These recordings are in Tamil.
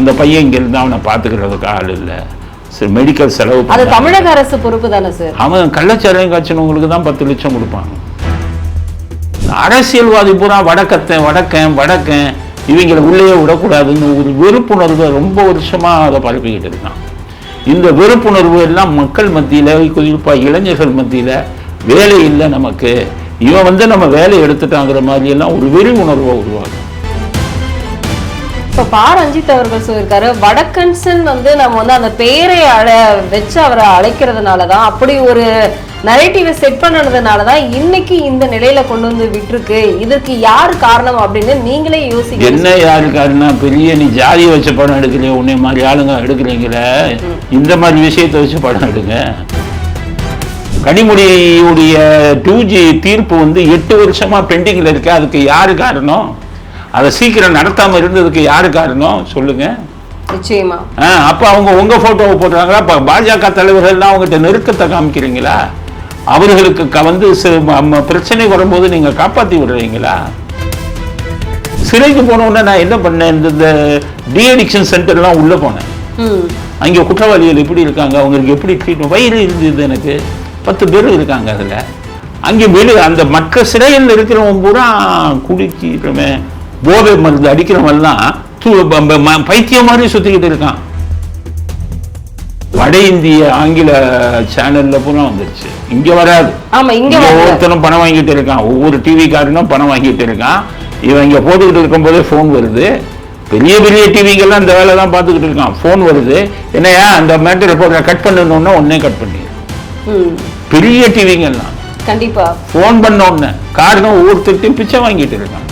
அந்த பையன் இங்க இருந்தா அவனை பார்த்துக்கிறதுக்கு ஆள் இல்லை. சரி மெடிக்கல் செலவு அது தமிழக அரசு பொறுப்பு தானே சார் அவன் கள்ளச்சாராயம் காய்ச்சினவங்களுக்கு தான் பத்து லட்சம் கொடுப்பாங்க. அரசியல்வாதி பூரா வடக்கத்தன் வடக்கன் வடக்கன். இவங்களை உள்ளே விடக்கூடாதுன்னு ஒரு வெறுப்புணர்வை ரொம்ப வருஷமா அதை பரப்பிக்கிட்டு இருக்கான். இந்த வெறுப்புணர்வு எல்லாம் மக்கள் மத்தியில குறிப்பா இளைஞர்கள் மத்தியில வேலை இல்லை நமக்கு. இவன் வந்து நம்ம வேலை எடுத்துட்டாங்கிற மாதிரி எல்லாம் ஒரு வெறி உணர்வை உருவாகும் பா ரஞ்சித் அவர்கள் சொல்லியிருக்காரு வடக்கன்சன் வந்து நம்ம வந்து அந்த பெயரை அழ வச்சு அவரை அழைக்கிறதுனால தான் அப்படி ஒரு நரேட்டிவை செட் பண்ணதுனால தான் இன்னைக்கு இந்த நிலையில கொண்டு வந்து விட்டுருக்கு. இதுக்கு யார் காரணம் அப்படின்னு நீங்களே யோசிக்க என்ன யாரு காரணம் பெரிய நீ ஜாதியை வச்ச படம் எடுக்கலையே உன்னை மாதிரி ஆளுங்க எடுக்கிறீங்களே இந்த மாதிரி விஷயத்தை வச்சு படம் எடுங்க. கனிமொழியுடைய டூ ஜி தீர்ப்பு வந்து எட்டு வருஷமா பெண்டிங்ல இருக்கு அதுக்கு யாரு காரணம்? அதை சீக்கிரம் நடத்தாம இருந்ததுக்கு யாரு காரணம் சொல்லுங்க. நிச்சயமா. அப்ப அவங்க உங்க போட்டோவை போடுறாங்களா இப்ப பாஜக தலைவர்கள்லாம் அவங்ககிட்ட நெருக்கத்தை காமிக்கிறீங்களா? அவர்களுக்கு வந்து பிரச்சனை வரும்போது நீங்க காப்பாத்தி விடுறீங்களா? சிறைக்கு போன உடனே நான் என்ன பண்ணேன்? இந்த- டிஅடிக்ஷன் சென்டர்லாம் உள்ள போனேன். அங்கே குற்றவாளிகள் எப்படி இருக்காங்க? அவங்களுக்கு எப்படி ட்ரீட்மெண்ட் வயிறு இருந்தது எனக்கு. பத்து பேர் இருக்காங்க அதில். அங்கே வெளி அந்த மற்ற சிறையில் இருக்கிறவன் பூரா குடிக்கிறவன் போதை மருந்து அடிக்கிறவன்லாம் து- ப- ப- ம- பைத்தியம் மாதிரி சுற்றிக்கிட்டு இருக்கான். வட இந்திய ஆங்கில சேனல்ல பூரா வந்துருச்சு. இங்க வராது. ஒவ்வொருத்தனும் பணம் வாங்கிட்டு இருக்கான். ஒவ்வொரு டிவி காரனும் பணம் வாங்கிட்டு இருக்கான். இவன் இங்க போட்டுக்கிட்டு இருக்கும்போதே ஃபோன் வருது. பெரிய பெரிய டிவிங்கெல்லாம் இந்த வேலை தான் பார்த்துக்கிட்டு இருக்கான். ஃபோன் வருது. என்னையா அந்த மேட்டர் போடுற கட் பண்ணணும்னா உடனே கட் பண்ணி ம். பெரிய டிவிங்கெல்லாம் கண்டிப்பா. ஃபோன் பண்ண உடனே. காரணம் ஒவ்வொருத்தர்ட்டையும் பிச்சை வாங்கிட்டு இருக்கான்.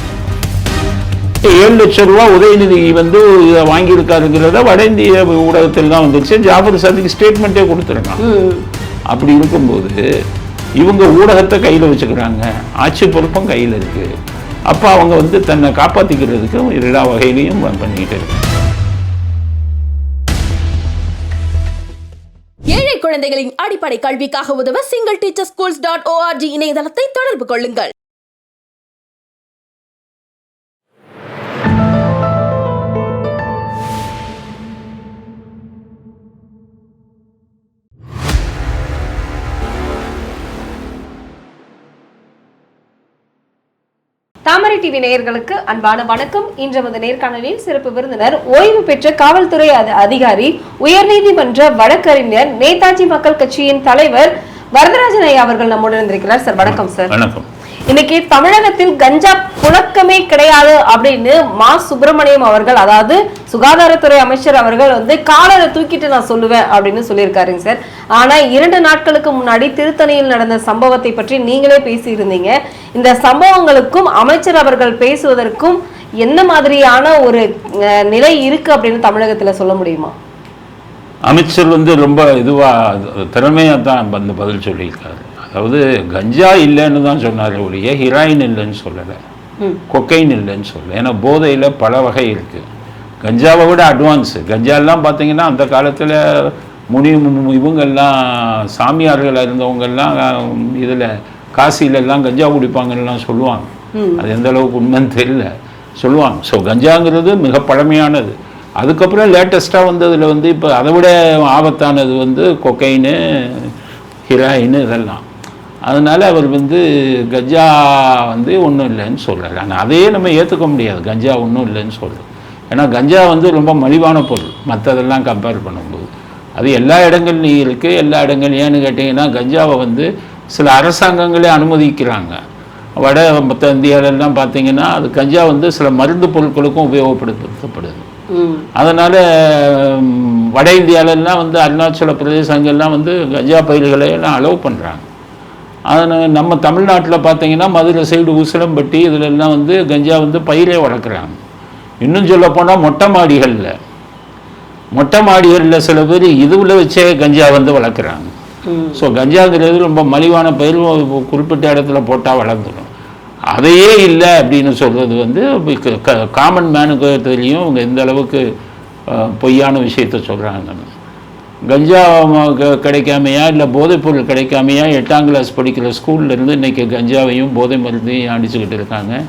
ஏழு லட்சம் ரூபா உதயநிதி வந்து இதை வாங்கியிருக்காருங்கிறத வட இந்திய ஊடகத்தில் தான் வந்துருச்சு ஜாஃபர் சாதிக்கு ஸ்டேட்மெண்ட்டே கொடுத்துருக்கான் அப்படி இருக்கும்போது இவங்க ஊடகத்தை கையில் வச்சுக்கிறாங்க. ஆட்சி பொறுப்பும் கையில் இருக்கு. அப்போ அவங்க வந்து தன்னை காப்பாற்றிக்கிறதுக்கு எல்லா வகையிலையும் பண்ணிக்கிட்டு ஏழை குழந்தைகளின் அடிப்படை கல்விக்காக உதவ single teacher schools dot O R G இணையதளத்தை தொடர்பு கொள்ளுங்கள். தாமரை டிவி நேயர்களுக்கு அன்பான வணக்கம். இன்று நமது நேர்காணலில் சிறப்பு விருந்தினர் ஓய்வு பெற்ற காவல்துறை அதிகாரி உயர்நீதிமன்ற வழக்கறிஞர் நேதாஜி மக்கள் கட்சியின் தலைவர் வரதராஜன் ஐயா அவர்கள் நம்முடன் இருக்கிறார் சார் வணக்கம் சார். வணக்கம். இன்னைக்கு தமிழகத்தில் கஞ்சா புழக்கமே கிடையாது அப்படின்னு மா. சுப்பிரமணியம் அவர்கள் அதாவது சுகாதாரத்துறை அமைச்சர் அவர்கள் வந்து காலரை தூக்கிட்டு நான் சொல்லுவேன் அப்படின்னு சொல்லியிருக்காருங்க சார். ஆனா இரண்டு நாட்களுக்கு முன்னாடி திருத்தணியில் நடந்த சம்பவத்தை பற்றி நீங்களே பேசியிருந்தீங்க. இந்த சம்பவங்களுக்கும் அமைச்சர் அவர்கள் பேசுவதற்கும் என்ன மாதிரியான ஒரு நிலை இருக்கு அப்படின்னு தமிழகத்துல சொல்ல முடியுமா? அமைச்சர் வந்து ரொம்ப இதுவாக திறமையாக தான் வந்து பதில் சொல்லியிருக்காரு. அதாவது கஞ்சா இல்லைன்னு தான் சொன்னார் ஒழிய ஹிராயின் இல்லைன்னு சொல்லலை. கொக்கைன் இல்லைன்னு சொல்லலை. ஏன்னா போதையில் பல வகை இருக்குது கஞ்சாவை விட அட்வான்ஸு கஞ்சாலாம் பார்த்தீங்கன்னா அந்த காலத்தில் முனி இவங்கெல்லாம் சாமியார்களாக இருந்தவங்கெல்லாம் இதில் காசிலெல்லாம் கஞ்சா குடிப்பாங்கலாம் சொல்லுவாங்க. அது எந்த அளவுக்கு உண்மைன்னு தெரியல. சொல்லுவாங்க. ஸோ கஞ்சாங்கிறது மிக பழமையானது. அதுக்கப்புறம் லேட்டஸ்ட்டாக வந்ததில் வந்து இப்போ அதை விட ஆபத்தானது வந்து கொக்கைனு ஹிராயின் இதெல்லாம். அதனால அவர் வந்து கஞ்சா வந்து ஒன்றும் இல்லைன்னு சொல்றாரு. ஆனால் அதையே நம்ம ஏற்றுக்க முடியாது. கஞ்சா ஒன்றும் இல்லைன்னு சொல்றது ஏன்னா கஞ்சா வந்து ரொம்ப மலிவான பொருள். மற்றதெல்லாம் கம்பேர் பண்ணும்போது. அது எல்லா இடங்கள்லையும் இருக்குது எல்லா இடங்கள்லையும் ஏன்னு கேட்டிங்கன்னா கஞ்சாவை வந்து சில அரசாங்கங்களே அனுமதிக்கிறாங்க. வட மற்ற இந்தியாவிலெல்லாம் பார்த்தீங்கன்னா அது கஞ்சா வந்து சில மருந்து பொருட்களுக்கும் உபயோகப்படுத்தப்படுது. அதனால் வட இந்தியாவிலலாம் வந்து அருணாச்சல பிரதேசங்கள்லாம் வந்து கஞ்சா பயிர்களை எல்லாம் அலோவ் பண்ணுறாங்க அதனால் நம்ம தமிழ்நாட்டில் பார்த்தீங்கன்னா மதுரை சைடு உசிலம்பட்டி இதுல எல்லாம் வந்து கஞ்சா வந்து பயிரே வளர்க்குறாங்க. இன்னும் சொல்ல போனால் மொட்டை மாடிகளில். மொட்டை மாடிகளில் சில பேர் இதுவில் வச்சே கஞ்சா வந்து வளர்க்குறாங்க. ஸோ கஞ்சாங்கிறது ரொம்ப மலிவான பயிர் குறிப்பிட்ட இடத்துல போட்டால் வளர்ந்துடும் அதையே இல்லை அப்படின்னு சொல்கிறது வந்து காமன் மேனுக்கு தெரியும். இவங்க எந்த அளவுக்கு பொய்யான விஷயத்த சொல்கிறாங்கன்னு கஞ்சா க- கிடைக்காமையா இல்லை போதைப்பொருள் கிடைக்காமையா எட்டாம் கிளாஸ் படிக்கிற ஸ்கூல்ல இருந்து இன்னைக்கு கஞ்சாவையும் போதை மருந்தையும் அடிச்சுக்கிட்டு இருக்காங்க.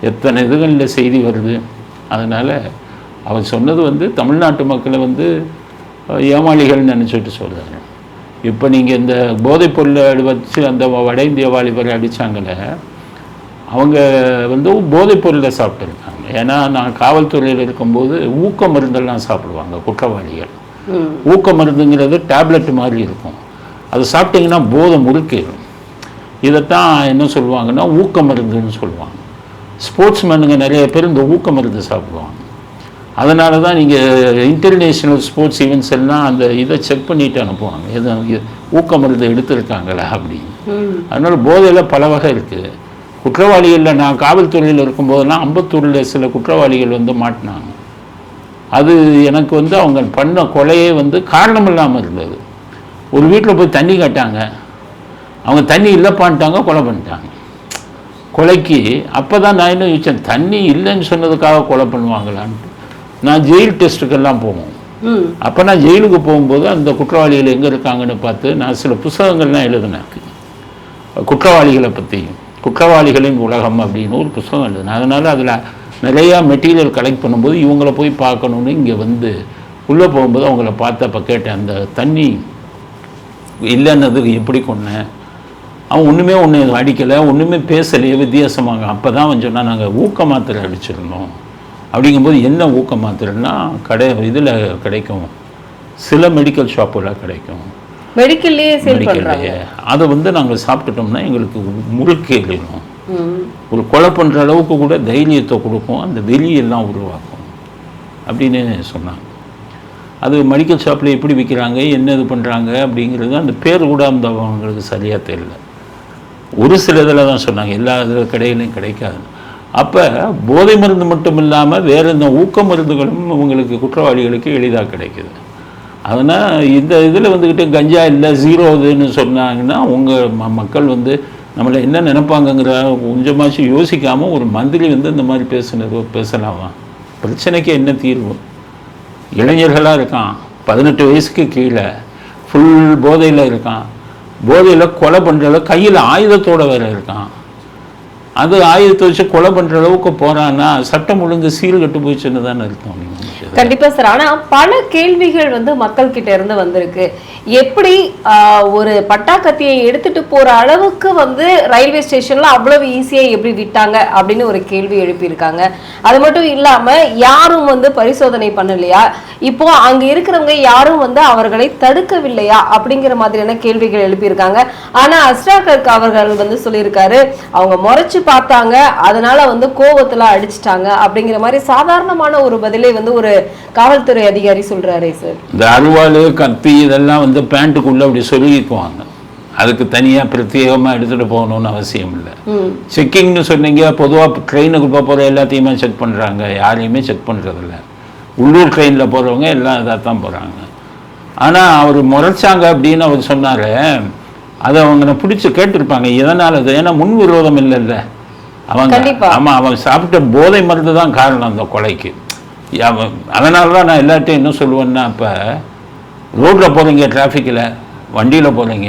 எத்தனை இதுகளில் செய்தி வருது? அதனால் அவர் சொன்னது வந்து தமிழ்நாட்டு மக்களை வந்து ஏமாளிகள்னு ஏமாளிகள் நினச்சிட்டு சொல்கிறாங்க இப்போ நீங்கள் இந்த போதைப் பொருளை வச்சு அந்த வட இந்திய வாலிபரை அடித்தாங்களே அவங்க வந்து போதைப் பொருளை சாப்பிட்டுருக்காங்க. ஏன்னா நான் காவல்துறையில் இருக்கும்போது ஊக்க மருந்தெல்லாம் சாப்பிடுவாங்க குற்றவாளிகள். ஊக்க மருந்துங்கிறது டேப்லெட் மாதிரி இருக்கும். அது சாப்பிட்டீங்கன்னா போதை முறுக்கிடும் இதைத்தான் என்ன சொல்லுவாங்கன்னா ஊக்க மருந்துன்னு சொல்லுவாங்க. ஸ்போர்ட்ஸ் மேனுங்க நிறைய பேர் இந்த ஊக்க மருந்து சாப்பிடுவாங்க. அதனால தான் நீங்கள் இன்டர்நேஷ்னல் ஸ்போர்ட்ஸ் ஈவெண்ட்ஸ் எல்லாம் அந்த இதை செக் பண்ணிட்டு அனுப்புவாங்க. எது ஊக்க மருந்து எடுத்திருக்காங்களா அப்படின்னு அதனால் போதையில் பல வகை இருக்குது குற்றவாளிகளில் நான் காவல்துறையில் இருக்கும்போதெல்லாம் அம்பத்தூரில் சில குற்றவாளிகள் வந்து மாட்டினாங்க. அது எனக்கு வந்து அவங்க பண்ண கொலையே வந்து காரணம் இல்லாமல் இருந்தது. ஒரு வீட்டில் போய் தண்ணி கேட்டாங்க. அவங்க தண்ணி இல்லைப்பான்ட்டாங்க கொலை பண்ணிட்டாங்க. கொலைக்கு அப்போ தான் நான் என்ன யோசிச்சேன் தண்ணி இல்லைன்னு சொன்னதுக்காக கொலை பண்ணுவாங்களான்ட்டு. நான் ஜெயில் டெஸ்ட்டுக்கெல்லாம் போவோம். அப்போ நான் ஜெயிலுக்கு போகும்போது அந்த குற்றவாளிகள் எங்கே இருக்காங்கன்னு பார்த்து நான் சில புஸ்தகங்கள்லாம் எழுதினேன் குற்றவாளிகளை பற்றி குற்றவாளிகளின் உலகம் அப்படின்னு ஒரு புஸ்தகம் எழுதினேன். அதனால் அதில் நிறையா மெட்டீரியல் கலெக்ட் பண்ணும்போது இவங்கள போய் பார்க்கணுன்னு இங்கே வந்து உள்ளே போகும்போது அவங்கள பார்த்து அப்போ கேட்டேன். அந்த தண்ணி இல்லைன்னதுக்கு எப்படி கொன்னேன் அவன் ஒன்றுமே ஒன்று அடிக்கலை. ஒன்றுமே பேசலையே வித்தியாசமாக. அப்போ தான் அவன் சொன்னால் நாங்கள் ஊக்க மாத்திரை அடிச்சிருந்தோம். அப்படிங்கும்போது என்ன ஊக்க மாத்திரைன்னா கடை இதில் கிடைக்கும். சில மெடிக்கல் ஷாப்பில் கிடைக்கும். மெடிக்கல்லையே மெடிக்கல்லையே அதை வந்து நாங்கள் சாப்பிட்டுட்டோம்னா எங்களுக்கு முறுக்கு எழுதும் ஒரு கொலை பண்ணுற அளவுக்கு கூட தைரியத்தை கொடுக்கும். அந்த வெளியெல்லாம் உருவாக்கும். அப்படின்னு சொன்னாங்க. அது மெடிக்கல் ஷாப்பில் எப்படி விற்கிறாங்க என்ன இது பண்ணுறாங்க அப்படிங்கிறது அந்த பேர் கூட அந்த அவங்களுக்கு சரியாக தெரியல. ஒரு சில இதில் தான் சொன்னாங்க. எல்லா இதில் கடையிலையும் கிடைக்காது. அப்போ போதை மருந்து மட்டும் இல்லாமல் வேறு இந்த ஊக்க மருந்துகளும் உங்களுக்கு குற்றவாளிகளுக்கு எளிதாக கிடைக்குது. அதனால் இந்த இதில் வந்துக்கிட்டு கஞ்சா இல்லை ஜீரோ இதுன்னு சொன்னாங்கன்னா உங்கள் ம மக்கள் வந்து நம்மளை என்ன நினைப்பாங்கங்கிற கொஞ்சமாச்சும் யோசிக்காமல் ஒரு மந்திரி வந்து இந்த மாதிரி பேசுனது பேசலாமா? பிரச்சனைக்கு என்ன தீர்வு? இளைஞர்களாக இருக்கான் பதினெட்டு வயசுக்கு கீழே ஃபுல் போதையில் இருக்கான். போதையில் கொலை பண்ணுற கையில் ஆயுதத்தோட வேற இருக்கான். அது ஆயுதத்தை வச்சு கொலை பண்ணுற அளவுக்கு போகிறான்னா சட்டம் ஒழுங்கு சீல் கட்டு போயிடுச்சுன்னு தானே அர்த்தம். கண்டிப்பா சார். ஆனா பல கேள்விகள் வந்து மக்கள் கிட்ட இருந்து வந்திருக்கு. எப்படி ஒரு ஒரு பட்டாக்கத்தியை எடுத்துட்டு போற அளவுக்கு வந்து ரயில்வே ஸ்டேஷன்ல அவ்வளவு ஈஸியா எப்படி விட்டாங்க அப்படின்னு ஒரு கேள்வி எழுப்பியிருக்காங்க. அது மட்டும் இல்லாம யாரும் வந்து பரிசோதனை பண்ணலையா? இப்போ அங்க இருக்கிறவங்க யாரும் வந்து அவர்களை தடுக்கவில்லையா? அப்படிங்கிற மாதிரியான கேள்விகள் எழுப்பியிருக்காங்க. ஆனா அஸ்ராகர்க் அவர்கள் வந்து சொல்லியிருக்காரு அவங்க முறைச்சு பார்த்தாங்க. அதனால வந்து கோவத்துல அடிச்சிட்டாங்க. அப்படிங்கிற மாதிரி சாதாரணமான ஒரு பதிலை வந்து ஒரு காவல்துறை அதிகாரி சொல்றாரே சார் இந்த அருவாள் கத்தி இதெல்லாம் வந்து பேண்ட்டுக்குள்ளே அப்படி சொல்லிக்குவாங்க அதுக்கு தனியாக பிரத்யேகமாக எடுத்துகிட்டு போகணும்னு அவசியம் இல்லை. செக்கிங்னு சொன்னீங்க பொதுவாக ட்ரெயினுக்கு போக போகிற எல்லாத்தையுமே செக் பண்ணுறாங்க யாரையுமே செக் பண்ணுறதில்ல உள்ளூர் ட்ரெயினில் போகிறவங்க எல்லாம் இதாக தான் போகிறாங்க ஆனால் அவர் முறைச்சாங்க அப்படின்னு அவர் சொன்னார். அதை அவங்க பிடிச்சி கேட்டிருப்பாங்க. எதனால் அது? ஏன்னா முன் விரோதம் இல்லைல்ல. அவங்க. ஆமாம் அவன் சாப்பிட்ட போதை மருந்து தான் காரணம் அந்த கொலைக்கு. அதனால தான் நான் எல்லார்ட்டையும் என்ன சொல்லுவேன்னா இப்போ ரோட்டில் போகிறீங்க டிராஃபிக்கில் வண்டியில் போகிறீங்க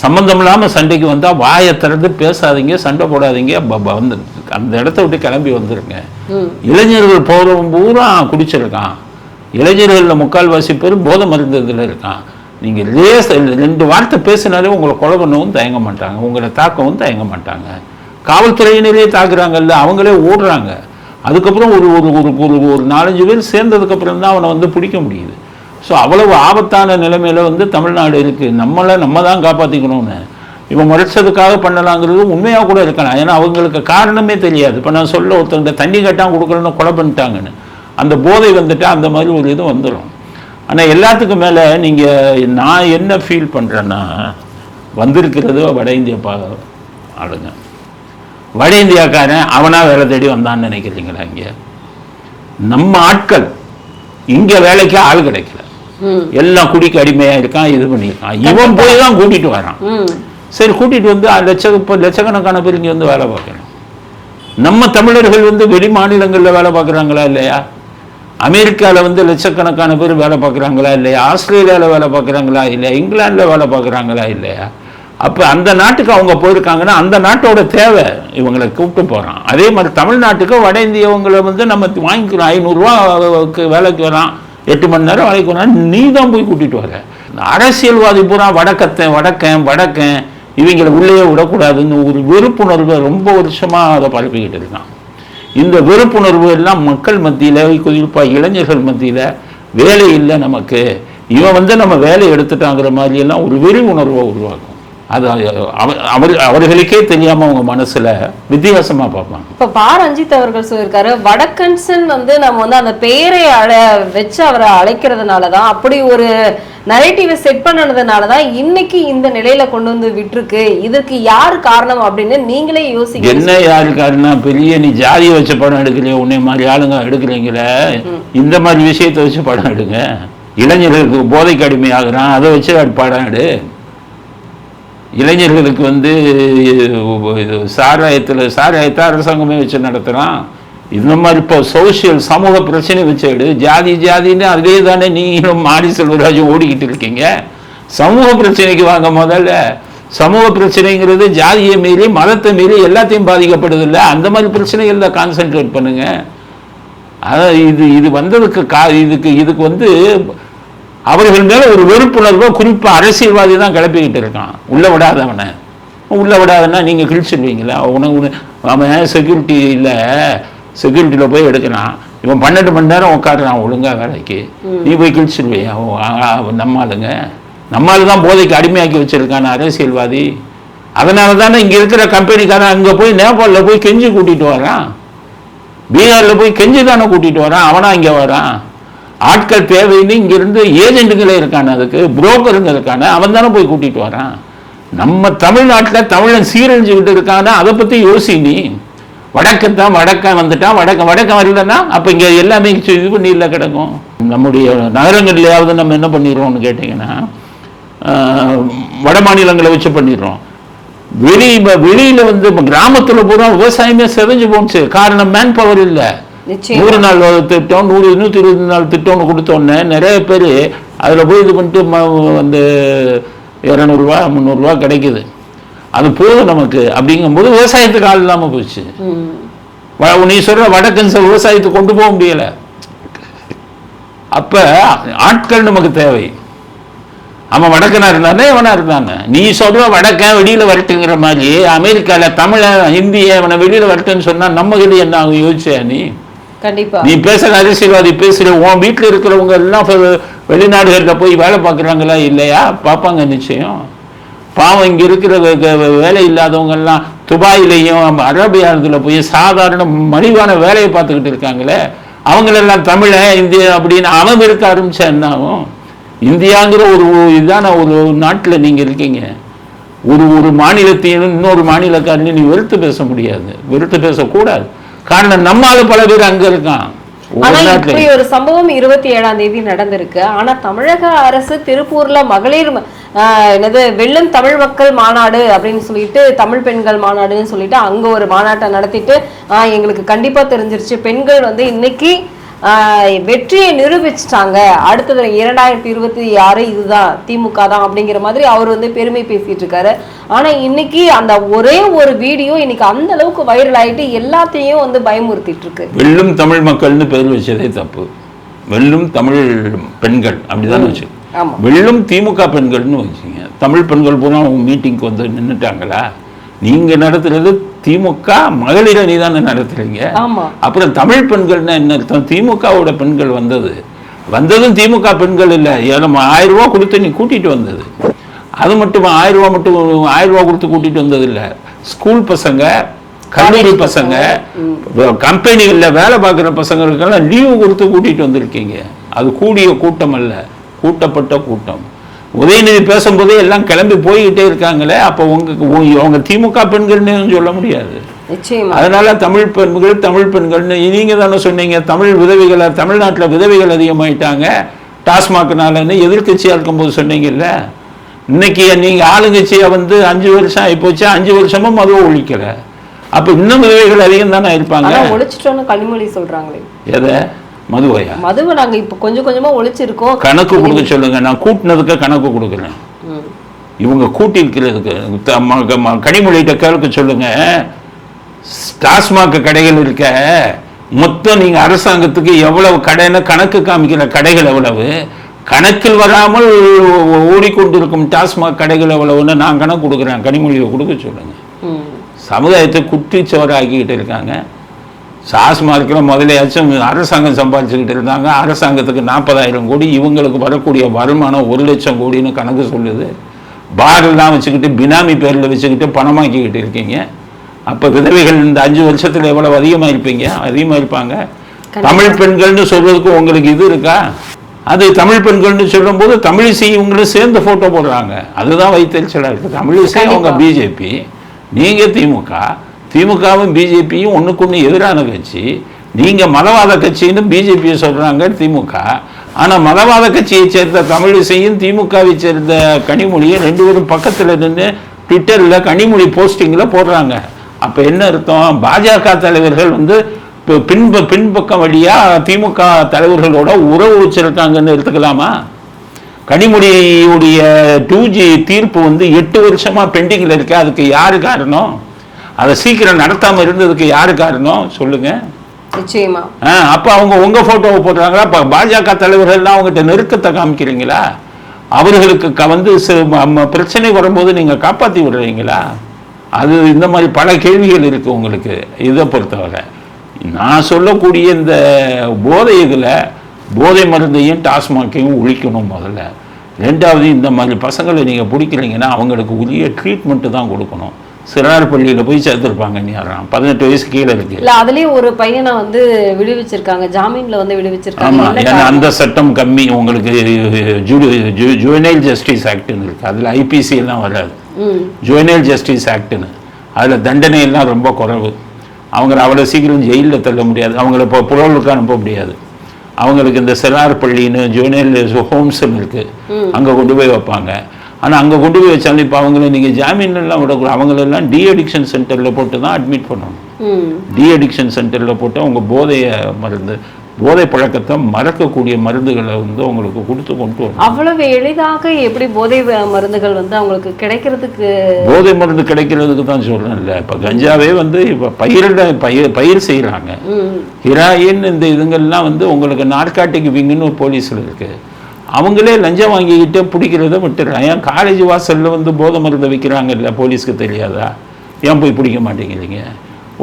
சம்மந்தம் இல்லாமல் சண்டைக்கு வந்தால் வாயை திறந்து பேசாதீங்க சண்டை போடாதீங்க வந்து அந்த இடத்த விட்டு கிளம்பி வந்துருங்க. இளைஞர்கள் போகிறவன் பூரா குடிச்சிருக்கான். இளைஞர்களில் முக்கால்வாசி பேர் போதை மருந்து இதில் இருக்கான். நீங்கள் லேச ரெண்டு வார்த்தை பேசினாலே உங்களை கொலை பண்ணவும் தயங்க மாட்டாங்க உங்களை தாக்கவும் தயங்க மாட்டாங்க. காவல்துறையினரே தாக்குறாங்கல்ல அவங்களே ஓடுறாங்க. அதுக்கப்புறம் ஒரு ஒரு ஒரு ஒரு ஒரு நாலஞ்சு பேர் சேர்ந்ததுக்கப்புறம் தான் அவனை வந்து பிடிக்க முடியுது. ஸோ அவ்வளவு ஆபத்தான நிலைமையில வந்து தமிழ்நாடு இருக்குது நம்மளை நம்ம தான் காப்பாற்றிக்கணும்னு இவன் முறைச்சதுக்காக பண்ணலாங்கிறது உண்மையாக கூட இருக்கலாம். ஏன்னா அவங்களுக்கு காரணமே தெரியாது. இப்போ நான் சொல்ல ஒருத்தங்க தண்ணி கட்டாமல் கொடுக்கலன்னு கொலை பண்ணிட்டாங்கன்னு. அந்த போதை வந்துட்டால் அந்த மாதிரி ஒரு இது வந்துடும் ஆனால் எல்லாத்துக்கும் மேலே நீங்கள் நான் என்ன ஃபீல் பண்ணுறேன்னா வந்திருக்கிறது வட இந்திய பா ஆளுங்க. வட இந்தியாக்காரன் அவனா வேலை தேடி வந்தான்னு நினைக்கிறீங்களா இங்கே? நம்ம ஆட்கள் இங்கே வேலைக்கு ஆள் கிடைக்கல. எல்லாம் குடிக்கு அடிமையா இருக்கான் இது பண்ணியிருக்கான். இவன் போய் தான் கூட்டிட்டு வரான். சரி கூட்டிட்டு வந்து அஹ், லட்ச இப்போ லட்சக்கணக்கான பேர் இங்கே வந்து வேலை பார்க்கணும். நம்ம தமிழர்கள் வந்து வெளி மாநிலங்களில் வேலை பார்க்குறாங்களா இல்லையா? அமெரிக்காவில் வந்து லட்சக்கணக்கான பேர் வேலை பார்க்குறாங்களா இல்லையா? ஆஸ்திரேலியாவில் வேலை பார்க்குறாங்களா இல்லையா? இங்கிலாந்தில் வேலை பார்க்குறாங்களா இல்லையா? அப்போ அந்த நாட்டுக்கு அவங்க போயிருக்காங்கன்னா அந்த நாட்டோட தேவை இவங்களை கூப்பிட்டு போகிறான் அதே மாதிரி தமிழ்நாட்டுக்கு வட இந்தியவங்களை வந்து நம்ம வாங்கிக்கிறோம். ஐநூறுரூவாக்கு வேலைக்கு வரான். எட்டு மணி நேரம் வேலைக்கு வரான். நீ தான் போய் கூட்டிகிட்டு வர. இந்த அரசியல்வாதி பூரா வடக்கத்தன் வடக்கன் வடக்கன். இவங்களை உள்ளே விடக்கூடாதுன்னு ஒரு வெறுப்புணர்வை ரொம்ப வருஷமாக அதை பரப்பிக்கிட்டு இருக்கான். இந்த வெறுப்புணர்வு எல்லாம் மக்கள் மத்தியில் குறிப்பாக இளைஞர்கள் மத்தியில் வேலை இல்லை நமக்கு. இவன் வந்து நம்ம வேலை எடுத்துட்டாங்கிற மாதிரியெல்லாம் ஒரு வெறி உணர்வை உருவாக்கும். அது அவ- அவர் அவர்களுக்கே தெரியாமல் அவங்க மனசில் வித்தியாசமாக பார்ப்பாங்க. இப்ப பா. ரஞ்சித் அவர்கள் சொல்லியிருக்காரு வடக்கன்சன் வந்து நம்ம வந்து அந்த பெயரை அழ வச்சு அவரை அழைக்கிறதுனாலதான் அப்படி ஒரு நரேட்டிவை செட் பண்ணதுனாலதான் இன்னைக்கு இந்த நிலையில கொண்டு வந்து விட்டுருக்கு. இதற்கு யார் காரணம் அப்படின்னு நீங்களே யோசிக்க என்ன யாருக்காருன்னா பெரிய நீ ஜாதியை வச்ச படம் எடுக்கலையே உன்னை மாதிரி ஆளுங்க எடுக்கிறீங்களே இந்த மாதிரி விஷயத்தை வச்சு படம் எடுங்க. இளைஞர்களுக்கு போதைக்கு அடிமையாகிறான் அதை வச்சு படம் எடு. இளைஞர்களுக்கு வந்து இது சாராயத்தில் சாராயத்தை அரசாங்கமே வச்சு நடத்தலாம் இந்த மாதிரி இப்போ சோஷியல் சமூக பிரச்சனை வச்சேடு. ஜாதி ஜாதின்னு அதே தானே நீங்களும் மாடி செல்வராஜும் ஓடிக்கிட்டு இருக்கீங்க. சமூக பிரச்சனைக்கு வாங்க முதல்ல. சமூக பிரச்சனைங்கிறது ஜாதியை மீறி மதத்தை மீறி எல்லாத்தையும் பாதிக்கப்படுது இல்லை அந்த மாதிரி பிரச்சனைகளில் கான்சென்ட்ரேட் பண்ணுங்க. அதான் இது இது வந்ததுக்கு கா இதுக்கு இதுக்கு வந்து அவர்கள் மேல ஒரு வெறுப்புணர்வை குறிப்பாக அரசியல்வாதி தான் கிளப்பிக்கிட்டு இருக்கான். உள்ள விடாதவனை. உள்ள விடாதன்னா நீங்க கிழிச்சிருவீங்களா உனக்கு உன- அவன் செக்யூரிட்டியில் செக்யூரிட்டியில் போய் எடுக்கிறான். இவன் பன்னெண்டு மணி நேரம் உட்காடுறான் ஒழுங்கா வேலைக்கு. நீ போய் ஆ, நம்ம ஆளுங்க. நம்ம ஆளு தான் போதைக்கு அடிமையாக்கி வச்சிருக்கான அரசியல்வாதி. அதனால தானே இங்க இருக்கிற கம்பெனிக்காரன் அங்க போய் நேபாளில் போய் கெஞ்சி கூட்டிட்டு வரான். பீகார்ல போய் கெஞ்சி தானே கூட்டிட்டு வரான். அவனா இங்க வரான். ஆட்கள் தேவைன்னு இங்கிருந்து ஏஜென்ட்டுங்களே இருக்கான அதுக்கு புரோக்கருங்க இருக்கான அவன் தானே போய் கூட்டிட்டு வரான். நம்ம தமிழ்நாட்டில் தமிழன் சீரழிஞ்சுக்கிட்டு இருக்கானா அதை பற்றி யோசி நீ. வடக்கத்தான் வடக்கன் வந்துட்டான் வடக்க வடக்கம் வரலன்னா அப்போ இங்கே எல்லாமே இது பண்ணி இல்லை கிடக்கும். நம்முடைய நகரங்கள்லையாவது நம்ம என்ன பண்ணிடுறோம்னு கேட்டிங்கன்னா வட மாநிலங்களை வச்சு பண்ணிடுறோம். வெளி வெளியில் வந்து கிராமத்தில் பூரா விவசாயமே செதஞ்சு போச்சு. காரணம் மேன் பவர் இல்லை. நூறு நாள் திட்டம் நூறு நூற்றி இருபது நாள் திட்டம்னு கொடுத்தோன்னே நிறைய பேர் அதில் போய் இது பண்ணிட்டு வந்து இரநூறுவா முந்நூறுரூவா கிடைக்குது. அது போதும் நமக்கு. அப்படிங்கும்போது விவசாயத்துக்கு ஆள் இல்லாமல் போச்சு நீ சொல்ற வடக்கன்ச விவசாயத்தை கொண்டு போக முடியல. அப்ப ஆட்கள் நமக்கு தேவை. அவன் வடக்கனா இருந்தானே இவனா இருந்தாங்க. நீ சொல்ற வடக்கன் வெளியில வரட்டுங்கிற மாதிரி அமெரிக்கால தமிழ ஹிந்திய அவனை வெளியில வரட்டுன்னு சொன்னா நம்ம கிட்ட என்ன ஆகும்? யோசிச்சா நீ? கண்டிப்பா. நீ பேசுற அரசியல்வாதி பேசுற உன் வீட்டுல இருக்கிறவங்க எல்லாம் வெ- வெளிநாடுகள்ல போய் வேலை பார்க்குறாங்களா இல்லையா? பார்ப்பாங்க நிச்சயம். பாவம் இங்க இருக்கிற வேலை இல்லாதவங்க எல்லாம் துபாயிலையும் அரேபியானதுல போய் சாதாரண மலிவான வேலையை பார்த்துக்கிட்டு இருக்காங்களே. அவங்களெல்லாம் தமிழன் இந்திய அப்படின்னு அவன் இருக்க ஆரம்பிச்சா என்ன ஆகும்? இந்தியாங்கிற ஒரு இதான ஒரு நாட்டுல நீங்க இருக்கீங்க. ஒரு ஒரு மாநிலத்தையும் இன்னொரு மாநிலக்காரனையும் நீ வெறுத்து பேச முடியாது. வெறுத்து பேசக்கூடாது. காரணம் நம்மால பல பேர் அங்க இருக்கான். ஆனா இப்படி ஒரு சம்பவம் இருபத்தி ஏழாம் தேதி நடந்திருக்கு. ஆனா தமிழக அரசு திருப்பூர்ல மகளிர் என்னது வெள்ளம் தமிழ் மக்கள் மாநாடு அப்படின்னு சொல்லிட்டு தமிழ் பெண்கள் மாநாடுன்னு சொல்லிட்டு அங்க ஒரு மாநாட்டை நடத்திட்டு ஆஹ் எங்களுக்கு கண்டிப்பா தெரிஞ்சிருச்சு. பெண்கள் வந்து இன்னைக்கு வெற்றியை நிரூபிச்சிட்டாங்க. அடுத்தது இரண்டாயிரத்தி இருபத்தி ஆறு இதுதான் திமுக தான் அப்படிங்கிற மாதிரி அவர் வந்து பெருமை பேசிட்டு இருக்காரு. ஆனா இன்னைக்கு அந்த ஒரே ஒரு வீடியோ இன்னைக்கு அந்த அளவுக்கு வைரல் ஆயிட்டு எல்லாத்தையும் வந்து பயமுறுத்திட்டு இருக்கு. வெல்லும் தமிழ் மக்கள்னு பேர் வச்சதே தப்பு. வெல்லும் தமிழ் பெண்கள் அப்படிதான் வச்சு வெல்லும் திமுக பெண்கள்னு வச்சுங்க தமிழ் பெண்கள் பூரா மீட்டிங்க்கு வந்து நின்னுட்டாங்களா? நீங்க நடத்துறது திமுக மகளிர் அணி தானே நடத்துறீங்க அப்புறம் தமிழ் பெண்கள்னா என்ன அர்த்தம்? திமுகவோட பெண்கள் வந்தது. வந்ததும் திமுக பெண்கள் இல்லை. ஏன்னா ஆயிரம் ரூபா கொடுத்து நீ கூட்டிட்டு வந்தது. அது மட்டும்? ஆயிரம் ரூபா மட்டும் ஆயிரம் ரூபா கொடுத்து கூட்டிட்டு வந்தது இல்லை. ஸ்கூல் பசங்க கல்லூரி பசங்க. கம்பெனிகளில் வேலை பார்க்குற பசங்களுக்கெல்லாம் லீவு கொடுத்து கூட்டிட்டு வந்திருக்கீங்க. அது கூடிய கூட்டம் அல்ல. கூட்டப்பட்ட கூட்டம். உதயநிதி பேசும்போதே எல்லாம் கிளம்பி போய்கிட்டே இருக்காங்களே அப்போ உங்க உங்க- அவங்க திமுக பெண்கள்னு சொல்ல முடியாது. அதனால தமிழ் பெண்கள் தமிழ் பெண்கள்னு நீங்க தானே சொன்னீங்க தமிழ் விதவைகளை தமிழ்நாட்டுல விதவைகள் அதிகமாயிட்டாங்க டாஸ்மாக்னாலன்னு எதிர்க்கட்சியா இருக்கும்போது சொன்னீங்கல்ல இன்னைக்கு நீங்க ஆளுங்கட்சியா வந்து அஞ்சு வருஷம் ஆயிப்போச்சு அஞ்சு வருஷமும் மதுவை ஒழிக்கல. அப்ப இன்னும் விதவைகள் அதிகம் தானே இருப்பாங்க. ஆனா ஒழிச்சிட்டோம்னு கனிமொழி சொல்றாங்களே. எதை? மதுவையா? மதுவை நாங்க இப்ப கொஞ்சம் கொஞ்சமா ஒழிச்சிருக்கோம். கணக்கு கொடுக்க சொல்லுங்க. நான் கூட்டினதுக்கு கணக்கு கொடுக்குறேன். இவங்க ம- ம- கனிமொழிகிட்ட கேளுக்க சொல்லுங்க. டாஸ்மாக் கடைகள் இருக்க மொத்தம் நீங்க அரசாங்கத்துக்கு எவ்வளவு கடைன்னு கணக்கு காமிக்கிற கடைகள் எவ்வளவு? கணக்கில் வராமல் ஓடிக்கொண்டிருக்கும் டாஸ்மாக் கடைகள் எவ்வளவுன்னு நான் கணக்கு கொடுக்குறேன். கனிமொழியை கொடுக்க சொல்லுங்க. ம். சமுதாயத்தை குட்டிச்சவராக்கிக்கிட்டு இருக்காங்க. டாஸ்மார்க்கில் முதலையாச்சும் அரசாங்கம் சம்பாதிச்சுக்கிட்டு இருந்தாங்க. அரசாங்கத்துக்கு நாற்பதாயிரம் கோடி இவங்களுக்கு வரக்கூடிய வருமானம் ஒரு லட்சம் கோடின்னு கணக்கு சொல்லுது. பாரெல்லாம் வச்சுக்கிட்டு பினாமி பேரில் வச்சுக்கிட்டு பணமாக்கிக்கிட்டு இருக்கீங்க. அப்போ விதவைகள் இந்த அஞ்சு வருஷத்தில் எவ்வளவு அதிகமாக இருப்பீங்க அதிகமாக இருப்பாங்க தமிழ் பெண்கள்னு சொல்றதுக்கு உங்களுக்கு இது இருக்கா? அது தமிழ் பெண்கள்னு சொல்லும்போது தமிழிசை இவங்களும் சேர்ந்து ஃபோட்டோ போடுறாங்க. அதுதான் வைத்தறிச்சலாக இருக்குது தமிழிசை அவங்க பிஜேபி நீங்கள் திமுக திமுகவும் பிஜேபியும் ஒன்றுக்கு ஒன்று எதிரான கட்சி. நீங்கள் மதவாத கட்சின்னு பிஜேபியை சொல்கிறாங்க திமுக. ஆனால் மதவாத கட்சியை சேர்ந்த தமிழிசையும் திமுகவை சேர்ந்த கனிமொழியும் ரெண்டு பேரும் பக்கத்தில் நின்று ட்விட்டரில் கனிமொழி போஸ்டிங்கில் போடுறாங்க. அப்போ என்ன அர்த்தம்? பாஜக தலைவர்கள் வந்து இப்போ பின்ப பின்பக்கம் வழியாக திமுக தலைவர்களோட உறவு வச்சிருக்காங்கன்னு எடுத்துக்கலாமா? கனிமொழியுடைய டூ ஜி தீர்ப்பு வந்து எட்டு வருஷமாக பெண்டிங்கில் இருக்கு. அதுக்கு யார் காரணம்? அதை சீக்கிரம் நடத்தாம இருந்ததுக்கு யாரு காரணம்? சொல்லுங்க. நிச்சயமா. ஆ, அப்ப அவங்க உங்க போட்டோவை போடுறாங்களா இப்ப பாஜக தலைவர்கள்லாம் அவங்ககிட்ட நெருக்கத்தை காமிக்கிறீங்களா? அவர்களுக்கு க- வந்து பிரச்சனை வரும்போது நீங்க காப்பாத்தி விடுறீங்களா? அது இந்த மாதிரி பல கேள்விகள் இருக்கு உங்களுக்கு இதை பொறுத்தவரை. நான் சொல்லக்கூடிய இந்த போதை இதுல போதை மருந்தையும் டாஸ்மாக்கையும் ஒழிக்கணும் முதல்ல. ரெண்டாவது இந்த மாதிரி பசங்களை நீங்க பிடிக்கிறீங்கன்னா அவங்களுக்கு உரிய ட்ரீட்மெண்ட்டு தான் கொடுக்கணும். சிறார் பள்ளியில் போய் சேர்த்துருப்பாங்க நீராம் பதினெட்டு வயசு கீழே இருக்கு. இல்ல அதுலயும் ஒரு பையனை வந்து விடுவிச்சிருக்காங்க. ஜாமீன்ல வந்து விடுவிச்சிருக்காங்க. ஆமா என்ன ஏன்னா? அந்த சட்டம் கம்மி. உங்களுக்கு ஜுவனைல் ஜஸ்டிஸ் ஆக்ட்னு இருக்கு. அதுல ஐபிசி எல்லாம் வராது. ஜுவனைல் ஜஸ்டிஸ் ஆக்ட்னு அதுல தண்டனை எல்லாம் ரொம்ப குறைவு. அவங்கள அவ்வளோ சீக்கிரம் ஜெயிலில் தள்ள முடியாது. அவங்கள இப்போ புலவலுக்கு அனுப்ப முடியாது. அவங்களுக்கு இந்த சிறார் பள்ளின்னு ஜுவனைல் ஹோம்ஸ்னு இருக்கு. அங்க கொண்டு போய் வைப்பாங்க. ஆனா அங்க கொண்டு போய் வச்சாலும் இப்போ அவங்கள நீங்க ஜாமீன் எல்லாம் விடக்கூடாது. அவங்களெல்லாம் டி அடிக்ஷன் சென்டர்ல போட்டு தான் அட்மிட் பண்ணணும். டி அடிக்ஷன் சென்டரில் போட்டு அவங்க போதைய மருந்து போதை பழக்கத்தை மறக்கக்கூடிய மருந்துகளை வந்து உங்களுக்கு கொடுத்து கொண்டு வரணும். அவ்வளவு எளிதாக எப்படி போதை மருந்துகள் வந்து அவங்களுக்கு கிடைக்கிறதுக்கு போதை மருந்து கிடைக்கிறதுக்கு தான் சொல்கிறேன்ல இப்போ கஞ்சாவே வந்து இப்போ பயிரிட பயிர் பயிர் செய்கிறாங்க ம். ஹிராயின் இந்த இதுங்கள்லாம் வந்து உங்களுக்கு நார்காட்டிக் விங்குன்னு போலீஸில் இருக்குது அவங்களே லஞ்சம் வாங்கிக்கிட்டு பிடிக்கிறத விட்டுறாங்க ஏன் காலேஜ் வாசலில் வந்து போதை மருந்து விற்கிறாங்கல்ல போலீஸ்க்கு தெரியாதா? ஏன் போய் பிடிக்க மாட்டேங்கிறீங்க?